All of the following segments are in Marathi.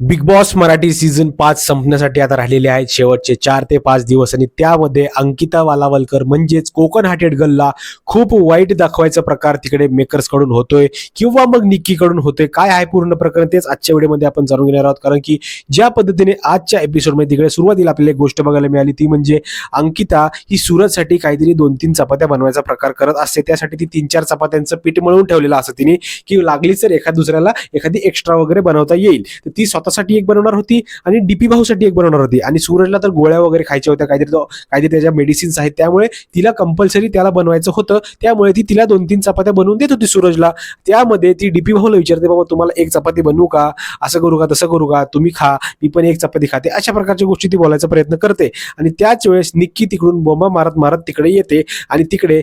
बिग बॉस मराठी सीझन पाच संपण्यासाठी आता राहिलेले आहेत. शेवटचे चार ते पाच दिवस आणि त्यामध्ये अंकिता वालावलकर म्हणजेच कोकण हाटेड गल्ला खूप वाईट दाखवायचा प्रकार तिकडे मेकर्सकडून होतोय किंवा मग निक्कीकडून होतोय. काय आहे पूर्ण प्रकरण तेच आजच्या व्हिडिओमध्ये आपण जाणून घेणार आहोत. कारण की ज्या पद्धतीने आजच्या एपिसोडमध्ये तिकडे सुरुवातीला आपल्याला एक गोष्ट बघायला मिळाली ती म्हणजे अंकिता ही सुरतसाठी काहीतरी दोन तीन चपात्या बनवायचा प्रकार करत असते. त्यासाठी ती तीन चार चपात्यांचं पीठ मळून ठेवलेलं असं तिने की लागलीच तर एखाद दुसऱ्याला एखादी एक्स्ट्रा वगैरे बनवता येईल. तर ती स्वतः स्वतःसाठी एक बनवणार होती आणि डीपी भाऊसाठी एक बनवणार होती. आणि सूरजला तर गोळ्या वगैरे खायच्या होत्या काहीतरी तो काहीतरी त्याच्या मेडिसिन्स आहेत. त्यामुळे तिला कंपल्सरी त्याला बनवायचं होतं. त्यामुळे ती तिला दोन तीन चपात्या बनवून देत होती सूरजला. त्यामध्ये ती डीपी भाऊला विचारते बाबा तुम्हाला एक चपाती बनवू का? असं करू का तसं करू का? तुम्ही खा मी पण एक चपाती खाते. अशा प्रकारच्या गोष्टी ती बोलायचा प्रयत्न करते. आणि त्याच वेळेस निक्की तिकडून बोंबा मारत मारत तिकडे येते. आणि तिकडे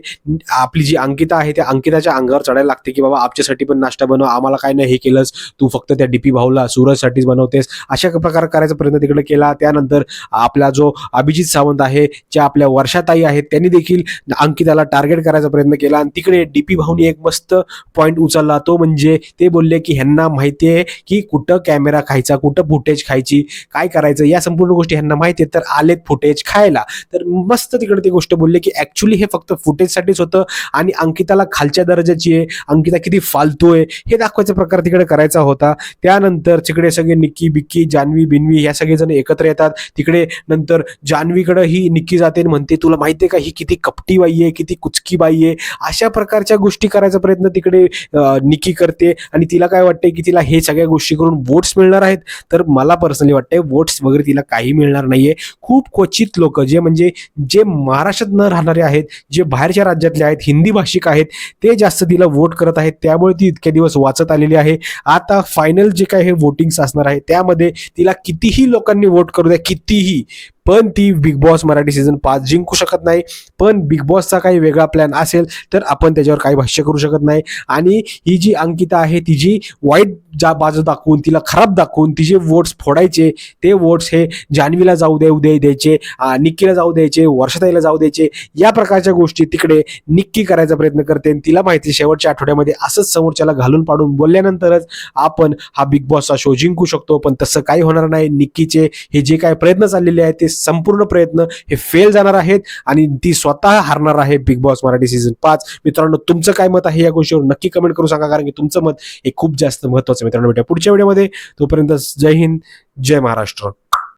आपली जी अंकिता आहे त्या अंकिताच्या अंगावर चढायला लागते की बाबा आमच्यासाठी पण नाश्ता बनव आम्हाला काय नाही हे केलंस. तू फक्त त्या डीपी भाऊला सूरजसाठीच बनवतेस. अशा प्रकार करायचा प्रयत्न तिकडे केला. त्यानंतर आपला जो अभिजित सावंत आहे ज्या आपल्या वर्षाताई आहेत त्यांनी देखील अंकिताला टार्गेट करायचा प्रयत्न केला. आणि तिकडे डी पी भाऊनी एक मस्त पॉईंट उचलला. तो म्हणजे ते बोलले की ह्यांना माहिती आहे की कुठं कॅमेरा खायचा कुठं फुटेज खायची काय करायचं या संपूर्ण गोष्टी ह्यांना माहिती आहेत. तर आलेत फुटेज खायला. तर मस्त तिकडे ती गोष्ट बोलले की ऍक्च्युली हे फक्त फुटेजसाठीच होतं आणि अंकिताला खालच्या दर्जाची आहे. अंकिता किती फालतू आहे. हे दाखवायचा प्रकार तिकडे करायचा होता. त्यानंतर तिकडे सगळे निक्की बिक्की जान्हवी बिनवी ह्या सगळेजण एकत्र येतात. तिकडे नंतर जान्हवीकडं ही निक्की जाते म्हणते तुला माहितीये का ही किती कपटी बाई आहे किती कुचकी बाई आहे? अशा प्रकारच्या गोष्टी करायचा प्रयत्न तिकडे निक्की करते. आणि तिला काय वाटतंय की तिला हे सगळ्या गोष्टी करून वोट्स मिळणार आहेत? तर मला पर्सनली वाटतंय वोट्स वगैरे तिला काही मिळणार नाहीये. खूप क्वचित लोक जे म्हणजे जे महाराष्ट्रात न राहणारे आहेत जे बाहेरच्या राज्यातले आहेत हिंदी भाषिक आहेत ते जास्त तिला वोट करत आहेत. त्यामुळे ती इतके दिवस वाचत आलेली आहे. आता फायनल जे काय हे वोटिंग्स असणार आहे त्यामध्ये तिला कितीही लोकांनी वोट करू द्या कितीही. पण ती बिग बॉस मराठी सीझन पाच जिंकू शकत नाही. पण बिग बॉसचा काही वेगळा प्लॅन असेल तर आपण त्याच्यावर काही भाष्य करू शकत नाही. आणि ही जी अंकिता आहे तिची वाईट जा बाजू दाखवून तिला खराब दाखवून तिचे वोट्स फोडायचे ते वोट्स हे जान्हवीला जाऊ दे उद्या द्यायचे निक्कीला जाऊ द्यायचे वर्षाताईला जाऊ द्यायचे या प्रकारच्या गोष्टी तिकडे निक्की करायचा प्रयत्न करते. आणि तिला माहिती आहे शेवटच्या आठवड्यामध्ये असंच समोरच्याला घालून पाडून बोलल्यानंतरच आपण हा बिग बॉसचा शो जिंकू शकतो. पण तसं काही होणार नाही. निक्कीचे हे जे काय प्रयत्न चाललेले आहेत ते संपूर्ण प्रयत्न हे फेल जाणार आहेत आणि ती स्वतः हारणार आहे बिग बॉस मराठी सीझन पाच. मित्रांनो तुमचं काय मत आहे या गोष्टीवर नक्की कमेंट करू सांगा कारण की तुमचं मत हे खूप जास्त महत्वाचं मित्रांनो भेटूया पुढच्या व्हिडिओमध्ये तोपर्यंत जय हिंद जय महाराष्ट्र.